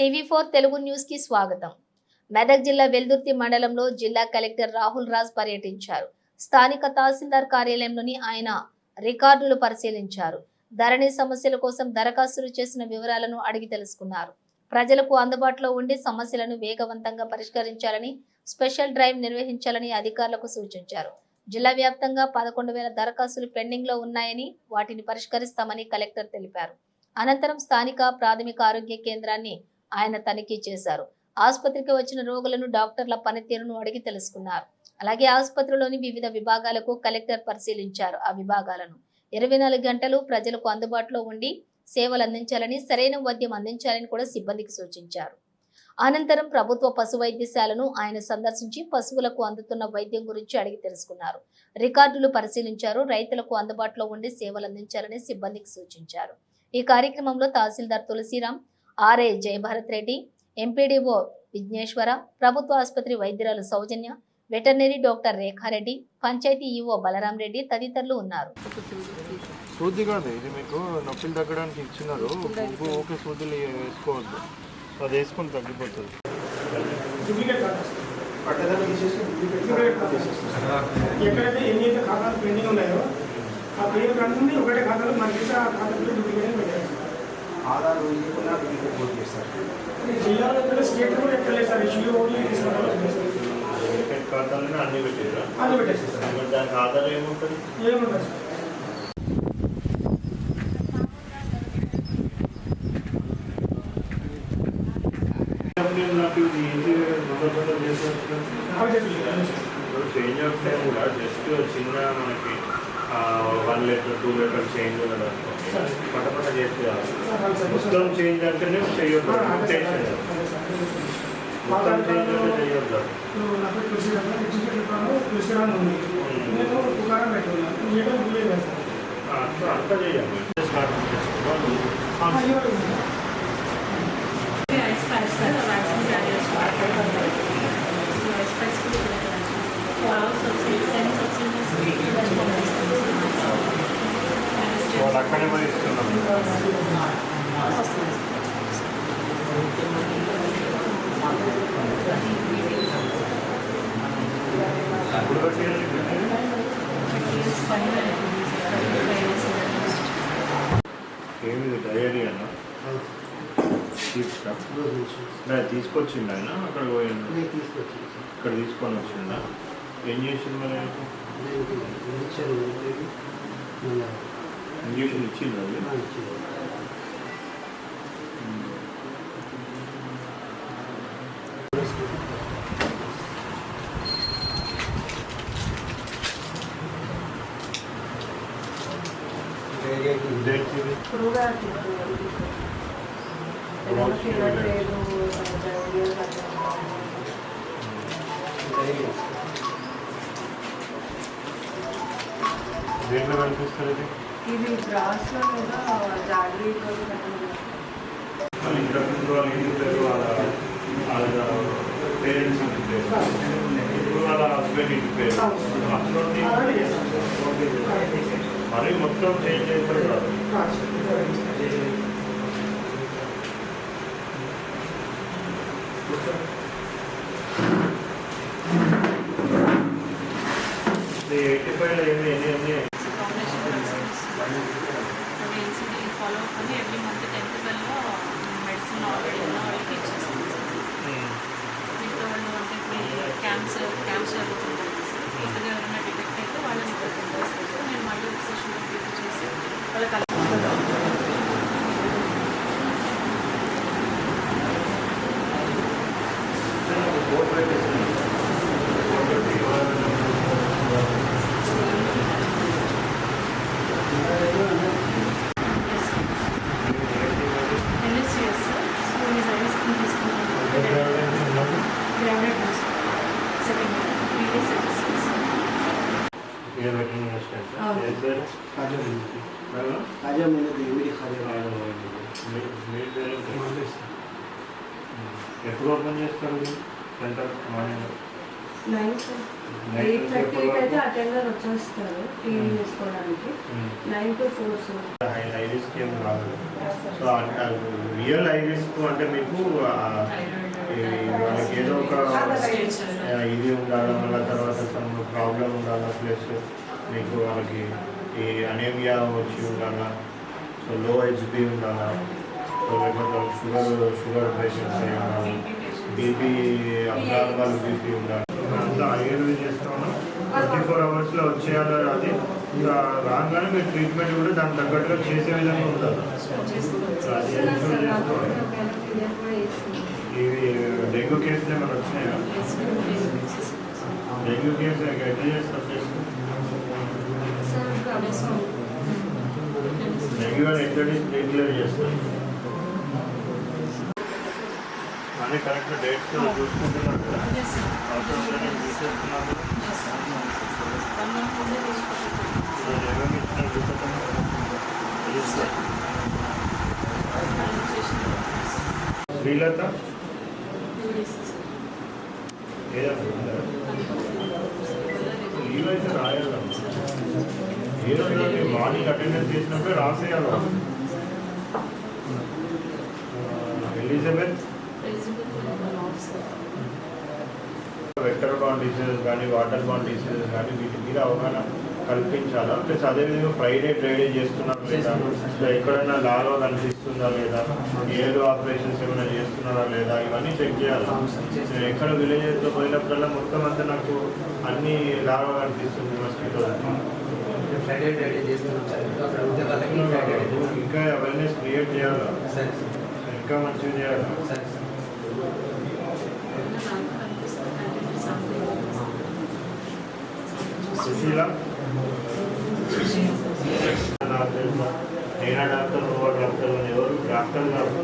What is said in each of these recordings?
TV four Telugu న్యూస్కి స్వాగతం. మెదక్ జిల్లా వెల్దుర్తి మండలంలో జిల్లా కలెక్టర్ రాహుల్ రాజ్ పర్యటించారు. స్థానిక తహసీల్దార్ కార్యాలయంలోని ఆయన రికార్డులు పరిశీలించారు. ధరణి సమస్యల కోసం దరఖాస్తులు చేసిన వివరాలను అడిగి తెలుసుకున్నారు. ప్రజలకు అందుబాటులో ఉండి సమస్యలను వేగవంతంగా పరిష్కరించాలని స్పెషల్ డ్రైవ్ నిర్వహించాలని అధికారులకు సూచించారు. జిల్లా వ్యాప్తంగా పదకొండు వేల దరఖాస్తులు పెండింగ్లో ఉన్నాయని వాటిని పరిష్కరిస్తామని కలెక్టర్ తెలిపారు. అనంతరం స్థానిక ప్రాథమిక ఆరోగ్య కేంద్రాన్ని ఆయన తనిఖీ చేశారు. ఆసుపత్రికి వచ్చిన రోగులను డాక్టర్ల పనితీరును అడిగి తెలుసుకున్నారు. అలాగే ఆసుపత్రిలోని వివిధ విభాగాలకు కలెక్టర్ పరిశీలించారు ఆ విభాగాలను. ఇరవై నాలుగు గంటలు ప్రజలకు అందుబాటులో ఉండి సేవలు అందించాలని సరైన వైద్యం అందించాలని కూడా సిబ్బందికి సూచించారు. అనంతరం ప్రభుత్వ పశు వైద్యశాలను ఆయన సందర్శించి పశువులకు అందుతున్న వైద్యం గురించి అడిగి తెలుసుకున్నారు. రికార్డులు పరిశీలించారు రైతులకు అందుబాటులో ఉండి సేవలు అందించాలని సిబ్బందికి సూచించారు. ఈ కార్యక్రమంలో తహసీల్దార్ తులసిరాం ఆర్ఏ జయభారత్ రెడ్డి ఎంపీడీఓ విఘ్నేశ్వర ప్రభుత్వ ఆసుపత్రి వైద్యురాలు Soujanya veterinary doctor Rekha Reddy panchayat EO Balaram Reddy తదితరులు ఉన్నారు. సూది కాదు ఇది మీకు నొప్పులు తగ్గడానికి ఇచ్చినారు. ఊ- ఊకే సూదులు వేసుకోవద్దు. అది వేసుకొని తగ్గిపోతుంది. ఎక్కడైతే ఎన్ని అయితే ఖాతాలు పెండింగ్ ఉన్నాయో ఆ పెండింగ్ ఒకటే ఖాతాలో మనకి ఖాతాలో డూప్లికేట్ పెట్టారు. ఆధార్ ఇవ్వకుండా మీకు పోటీ చేస్తారు. జిల్లాలో స్టేట్ కూడా ఎక్కడ లేదు సార్. ఇష్యూ ఓన్లీ తీసుకున్నారు ఖాతాలని అన్ని పెట్టారు పెట్టేస్తారు దానికి ఆధార్ ఏముంటుంది? ఏముంటుంది చేంజ్ అవుతే కూడా జస్ట్ చిన్న మనకి one litre two litre change కాదు. సార్ వాళ్ళు సార్ మొత్తం చేంజ్ అంటేనే చేయొద్దు టెన్షన్ మొత్తం చేంజ్ అంటే చేయొద్దు. ఇప్పుడు నా పేరు తులసిరామ్ రిజిస్టర్ చెప్పాను తులసిరామ్ ఉంది నేను తుకారం పెట్టుకున్నాను ఏదో గుళ్ళే వేస్తాను ఆ, అట్లా అంతా చేయాలి స్టార్ట్ చేసుకోవాలి ice packs sir vaccine carriers so ice packs కూడా సెన్స్ వాళ్ళు అక్కడే పోయి ఇస్తున్నాం ఇప్పుడు పెట్టేయాలి. ఏమిది డైరీ అన్న? తీసుకా. నేను తీసుకొచ్చిండు ఆయన అక్కడ పోయిండు. ఇక్కడ తీసుకొని వచ్చిండ? ఏం చేసిండు మరి? ఇంజక్షన్ లేదు మళ్ళీ ఇంజక్షన్ ఇచ్చిండు అది ఆ ఇచ్చింది ఇదేంటి ఇది? దేంట్లో కూడా వాళ్ళు ఏం వాళ్ళ వాళ్ళ పేరెంట్స్ ఇంటి ఇప్పుడు వాళ్ళ హస్బెండ్ ఇంటి పేరు అట్లుండి మరి మొత్తం చేంజ్ అయిపోయి కాదు ఎయిటీ ఫైవ్లో ఏమి ఎన్ని ఎన్ని ఎన్సీడీ ఫాలో అప్ అని ఎవ్రీ మంత్ టెన్త్ కల్లా మెడిసిన్ ఆల్రెడీ ఉన్న వాళ్ళకి ఇచ్చేస్తాం మిగతా వాళ్ళు అంటే ఇప్పుడు క్యాన్సర్ క్యాన్సర్ జరుగుతుంటుంది కొత్తగా ఎవరైనా డిటెక్ట్ అయితే వాళ్ళని ఇక్కడ నేను మళ్ళీ ఒక సెషన్ రిపీట్ చేసి వాళ్ళకి మీ పేరు ఏంటి? ఎప్పుడు ఓపెన్ చేస్తారు? సెంటర్ మార్నింగ్ నైన్ ఎయిట్ థర్టీకి అయితే అటెండర్ వచ్చేస్తారు క్లీన్ చేసుకోవడానికి nine to four sir high high risk ఏం కాదు సో రియల్ హై రిస్క్ అంటే మీకు వాళ్ళకి ఏదో ఒక ఇది ఉండాలి మళ్ళీ తర్వాత సమ్ ప్రాబ్లం ఉండాలి ప్లస్ మీకు వాళ్ళకి ఈ అనేమియా వచ్చి ఉండాలా సో లో హెచ్బి ఉండాలా సో లేకపోతే షుగర్ షుగర్ పేషెంట్స్ అయి ఉండాలి బీపీ అబ్నార్మల్ బీపీ ఉండాలి. అంతా ఆయుర్వేద చేస్తాము? ట్వంటీ ఫోర్ అవర్స్లో వచ్చేయాలి అది? ఇంకా రాగానే మీరు ట్రీట్మెంట్ కూడా దానికి తగ్గట్టుగా చేసే విధంగా ఉండాలి. ఇవి డెంగ్యూ కేసులు ఏమైనా వచ్చినాయా? డెంగ్యూ కేసు ఎట్లా చేస్తారు డెంగ్యూ అని ఎట్లా డిక్లేర్ చేస్తారు? అన్నీ కరెక్ట్ డేట్స్ చూసుకుంటున్నారు కదా. అవసరం లేని తీసేస్తున్నారు ఏమేమి చూసుకుంటున్నారు శ్రీలత? ఏదన్నా లీవ్ అయితే రాయాలి. ఒకటి మార్నింగ్ అటెండెన్స్ చేసినప్పుడే రాసేయాలి. ఎలిజబెత్ వెక్టర్ బాండ్ డిసీజెస్ కానీ వాటర్ బాండ్ డిసీజెస్ కానీ వీటి మీద అవగాహన కల్పించాలా? ప్లస్ అదేవిధంగా ఫ్రైడే డ్రైడే చేస్తున్నారు లేదా? ఎక్కడైనా లాలో కనిపిస్తుందా లేదా? ఏదో ఆపరేషన్స్ ఏమైనా చేస్తున్నారా లేదా? ఇవన్నీ చెక్ చేయాలి? నేను ఎక్కడ విలేజెస్లో పోయినప్పుడల్లా మొత్తం అంతా నాకు అన్ని లాగా కనిపిస్తుంది మస్కిటో చేస్తున్నాం ఇంకా అవేర్నెస్ క్రియేట్ చేయాలి? ఇంకా మంచిగా చేయాలి? సుశీల? నేనా డాక్టర్ నువ్వు డాక్టర్ అని ఎవరు డాక్టర్ కాదు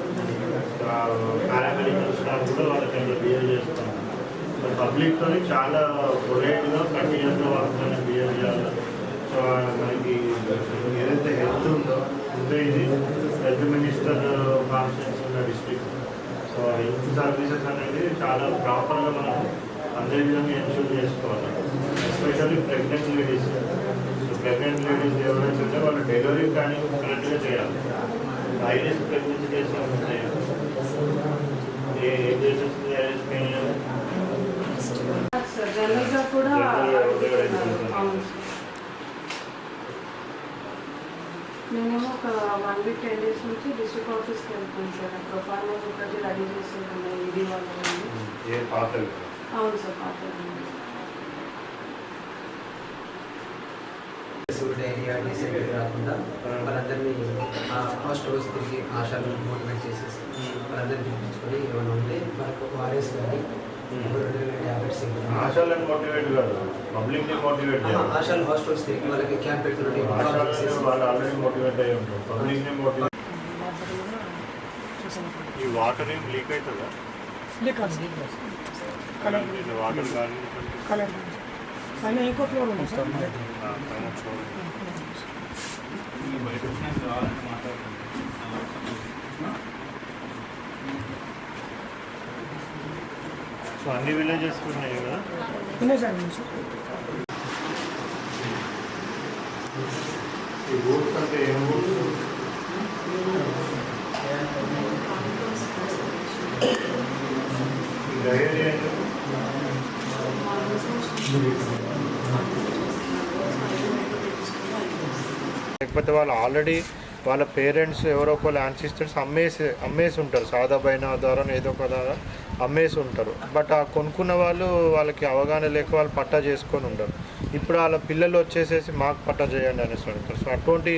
పారామెడికల్ స్టాఫ్ కూడా వాళ్ళకి అట్లా బిహేవ్ చేస్తాం పబ్లిక్తో చాలా పొలైట్గా కంటిన్యూస్గా వాళ్ళతో బిహేవ్ చేయాలి సో మనకి ఏదైతే హెల్త్ ఉందో ఉంటే ఇది హెల్త్ మినిస్టర్ కాన్ఫరెన్స్ ఉన్న డిస్ట్రిక్ట్ సో హెల్త్ సర్వీసెస్ అనేది చాలా ప్రాపర్గా మనం అదే విధంగా ఎన్షూర్ చేసుకోవాలి especially pregnant ladies pregnant ladies ఎవరైతే ఉంటే వాళ్ళు డెలివరీ ప్లానింగ్ కరెక్ట్గా చేయాలి హైరిస్క్ ప్రెగ్నెన్సీ కేసులు ఉన్నాయి ఏ ఏ కేసెస్ హైరిస్క్ సార్ జనరల్గా కూడా జనరల్గా కూడా అడుగుతున్నారు. అవును సార్ నేనేమో ఒక వన్ వీక్ టెన్ డేస్ నుంచి డిస్ట్రిక్ట్ ఆఫీస్కి వెళ్తాను సార్. ప్రొఫార్మెన్స్ ఒకటి రెడీ చేసేది ఇది వాళ్ళు ఏ పాతలు అవును సార్ పాత సూర్యుడు ఏరియా డిసెంట్ కాకుండా వాళ్ళందరినీ ఆ స్టోర్స్ తిరిగి ఆశాలు మోటివేట్ చేసేసి వాళ్ళందరినీ పిలిపించుకొని ఏమైనా ఉంటే మనకు ఒక ఆర్ఎస్ కానీ రెండు ట్యాబ్లెట్స్ ఆశాలను మోటివేట్ కాదు పబ్లిక్ని మోటివేట్ చేయాలి ఆశాలు హాస్టల్స్ తిరిగి వాళ్ళకి క్యాంప్ పెడుతున్నట్టు ఆశాలను వాళ్ళు ఆల్రెడీ మోటివేట్ అయ్యి ఉంటారు పబ్లిక్ని మోటివేట్ ఈ వాటర్ ఏం లీక్ అవుతుందా వాటర్ కానీ కలర్ పైన ఇంకో ఫ్లోర్ ఉంది. సార్ సో అన్ని విలేజెస్ ఉన్నాయి కదా? ఉన్నాయి సార్ ఈ రూట్స్ అంటే ఏం రూట్స్ ఈ డైరీ అంటే లేకపోతే వాళ్ళు ఆల్రెడీ వాళ్ళ పేరెంట్స్ ఎవరో ఒకళ్ళు యాన్సిస్టర్స్ అమ్మేసి అమ్మేసి ఉంటారు. సాదాబైన ద్వారా ఏదో ఒక ద్వారా అమ్మేసి ఉంటారు. బట్ ఆ కొనుక్కున్న వాళ్ళు వాళ్ళకి అవగాహన లేక వాళ్ళు పట్టా చేసుకొని ఉంటారు ఇప్పుడు వాళ్ళ పిల్లలు వచ్చేసేసి మాకు పట్టా చేయండి అనేసి అడుగుతారు. సో అటువంటి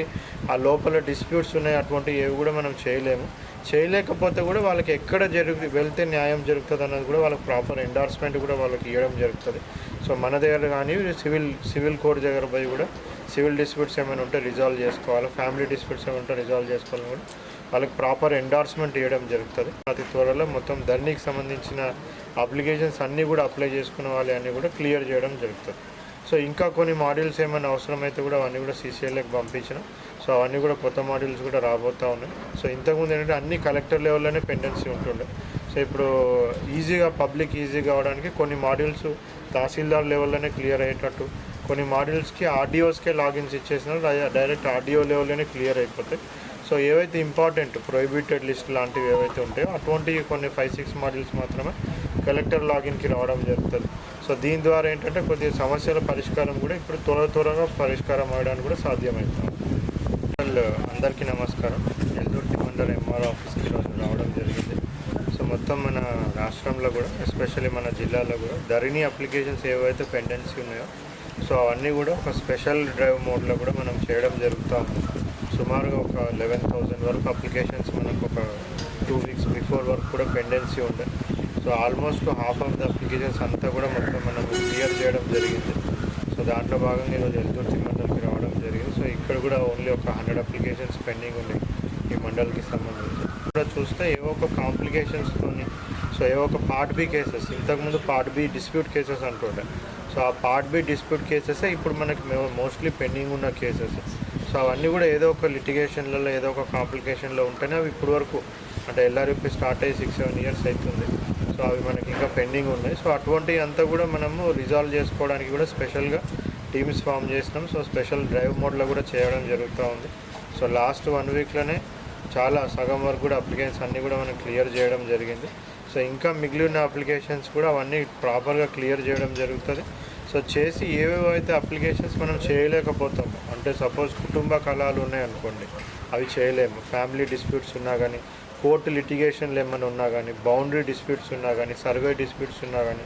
ఆ లోపల డిస్ప్యూట్స్ ఉన్నాయి. అటువంటి ఏవి కూడా మనం చేయలేము. చేయలేకపోతే కూడా వాళ్ళకి ఎక్కడ జరుగు వెళ్తే న్యాయం జరుగుతుంది అన్నది కూడా వాళ్ళకి ప్రాపర్ ఎండార్స్మెంట్ కూడా వాళ్ళకి ఇవ్వడం జరుగుతుంది. సో మన దగ్గర కానీ సివిల్ సివిల్ కోర్ట్ దగ్గర పోయి కూడా సివిల్ డిస్ప్యూట్స్ ఏమైనా ఉంటే రిజాల్వ్ చేసుకోవాలి. ఫ్యామిలీ డిస్ప్యూట్స్ ఏమైనా ఉంటే రిజాల్వ్ చేసుకోవాలని కూడా వాళ్ళకి ప్రాపర్ ఎండార్స్మెంట్ ఇవ్వడం జరుగుతుంది. అతి త్వరలో మొత్తం ధరణికి సంబంధించిన అప్లికేషన్స్ అన్నీ కూడా అప్లై చేసుకున్న వాళ్ళు అన్నీ కూడా క్లియర్ చేయడం జరుగుతుంది. సో ఇంకా కొన్ని మాడ్యూల్స్ ఏమైనా అవసరమైతే కూడా అవన్నీ కూడా సీసీఎల్కి పంపించిన. సో అవన్నీ కూడా కొత్త మాడ్యూల్స్ కూడా రాబోతూ ఉన్నాయి. సో ఇంతకుముందు ఏంటంటే అన్ని కలెక్టర్ లెవెల్లోనే పెండెన్సీ ఉంటుండే. సో ఇప్పుడు ఈజీగా పబ్లిక్ ఈజీగా అవడానికి కొన్ని మాడ్యూల్స్ తహసీల్దార్ లెవెల్లోనే క్లియర్ అయ్యేటట్టు కొన్ని మాడ్యూల్స్కి ఆర్డిఓస్కే లాగిన్స్ ఇచ్చేసిన డైరెక్ట్ ఆర్డిఓ లెవెల్లోనే క్లియర్ అయిపోతాయి సో ఏవైతే ఇంపార్టెంట్ ప్రొహిబిటెడ్ లిస్ట్ లాంటివి ఏవైతే ఉంటాయో అటువంటివి కొన్ని ఫైవ్ సిక్స్ మాడ్యూల్స్ మాత్రమే కలెక్టర్ లాగిన్కి రావడం జరుగుతుంది. సో దీని ద్వారా ఏంటంటే కొద్దిగా సమస్యల పరిష్కారం కూడా ఇప్పుడు త్వర త్వరగా పరిష్కారం అవ్వడానికి కూడా సాధ్యమవుతుంది. అందరికీ నమస్కారం. ఎల్దుర్తి మండల ఎంఆర్ ఆఫీస్కి ఈరోజు రావడం జరిగింది. సో మొత్తం మన రాష్ట్రంలో కూడా ఎస్పెషల్లీ మన జిల్లాలో కూడా ధరణి అప్లికేషన్స్ ఏవైతే పెండెన్సీ ఉన్నాయో సో అవన్నీ కూడా ఒక స్పెషల్ డ్రైవ్ మోడ్లో కూడా మనం చేయడం జరుగుతూ. సుమారుగా ఒక లెవెన్ థౌజండ్ వరకు అప్లికేషన్స్ మనకు ఒక టూ వీక్స్ బిఫోర్ వరకు కూడా పెండెన్సీ ఉండే. So almost half of the applications అంతా కూడా మొత్తం మనం క్లియర్ చేయడం జరిగింది. సో దాంట్లో భాగంగా ఈరోజు ఎల్దుర్తి మండలికి రావడం జరిగింది. సో ఇక్కడ కూడా ఓన్లీ ఒక హండ్రెడ్ అప్లికేషన్స్ పెండింగ్ ఉన్నాయి ఈ మండలికి సంబంధించి. కూడా చూస్తే ఏవో ఒక కాంప్లికేషన్స్తోని సో ఏవో ఒక పార్ట్ బి కేసెస్ ఇంతకుముందు పార్ట్ బి డిస్ప్యూట్ కేసెస్ అంటుండే. సో ఆ పార్ట్ బి డిస్ప్యూట్ కేసెస్ ఇప్పుడు మనకి మోస్ట్లీ పెండింగ్ ఉన్న కేసెస్ సో అవన్నీ కూడా ఏదో ఒక లిటిగేషన్లలో ఏదో ఒక కాంప్లికేషన్లో ఉంటేనే అవి ఇప్పటి వరకు అంటే ఎల్ఆర్ఎఫ్పి స్టార్ట్ అయ్యి సిక్స్ సెవెన్ ఇయర్స్ అవుతుంది. సో అవి మనకి ఇంకా పెండింగ్ ఉన్నాయి. సో అటువంటి అంతా కూడా మనము రిజాల్వ్ చేసుకోవడానికి కూడా స్పెషల్గా టీమ్స్ ఫామ్ చేసినాం. సో స్పెషల్ డ్రైవ్ మోడ్లో కూడా చేయడం జరుగుతూ ఉంది. సో లాస్ట్ వన్ వీక్లోనే చాలా సగం వరకు కూడా అప్లికేషన్స్ అన్నీ కూడా మనం క్లియర్ చేయడం జరిగింది. సో ఇంకా మిగిలిన అప్లికేషన్స్ కూడా అవన్నీ ప్రాపర్గా క్లియర్ చేయడం జరుగుతుంది. సో చేసి ఏవేవైతే అప్లికేషన్స్ మనం చేయలేకపోతాము. అంటే సపోజ్ కుటుంబ కళాలు ఉన్నాయనుకోండి అవి చేయలేము. ఫ్యామిలీ డిస్ప్యూట్స్ ఉన్నా కానీ కోర్టు లిటిగేషన్లు ఏమైనా ఉన్నా కానీ బౌండరీ డిస్ప్యూట్స్ ఉన్నా కానీ సర్వే డిస్ప్యూట్స్ ఉన్నా కానీ